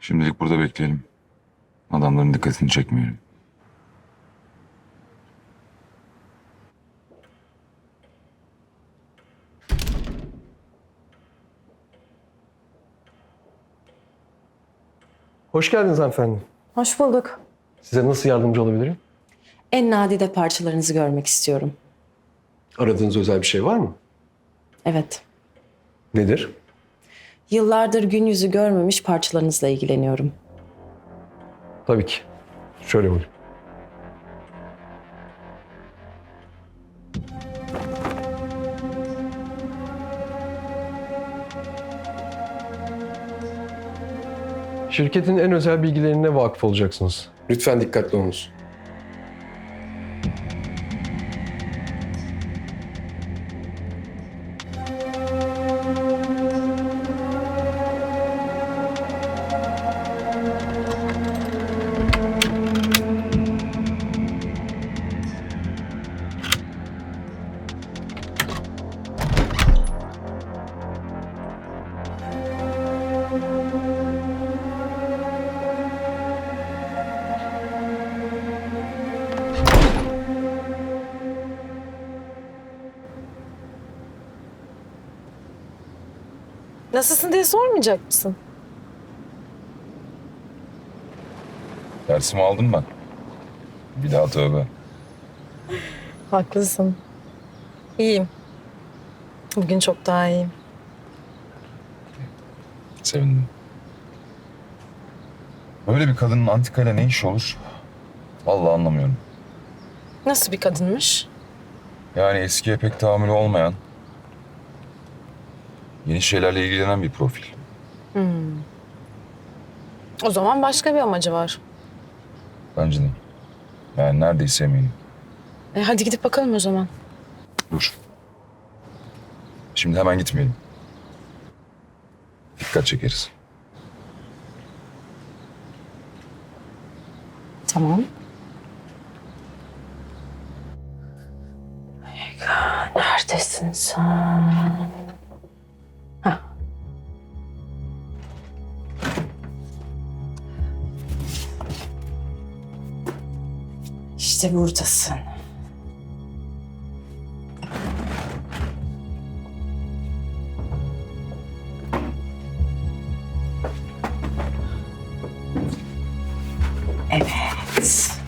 Şimdilik burada bekleyelim. Adamların dikkatini çekmeyelim. Hoş geldiniz hanımefendi. Hoş bulduk. Size nasıl yardımcı olabilirim? En nadide parçalarınızı görmek istiyorum. Aradığınız özel bir şey var mı? Evet. Nedir? Yıllardır gün yüzü görmemiş parçalarınızla ilgileniyorum. Tabii ki. Şöyle buyurun. Şirketin en özel bilgilerine vakıf olacaksınız. Lütfen dikkatli olunuz. Nasılsın diye sormayacak mısın? Dersimi aldım ben. Bir daha tövbe. Haklısın. İyiyim. Bugün çok daha iyiyim. Sevindim. Böyle bir kadının antikayla ne işi olur? Vallahi anlamıyorum. Nasıl bir kadınmış? Yani eskiye pek tahammülü olmayan, yeni şeylerle ilgilenen bir profil. O zaman başka bir amacı var. Bence de. Yani neredeyse eminim. E, hadi gidip bakalım o zaman. Dur. Şimdi hemen gitmeyelim. Dikkat çekeriz. Tamam. Neredesin sen? İşte buradasın. Evet.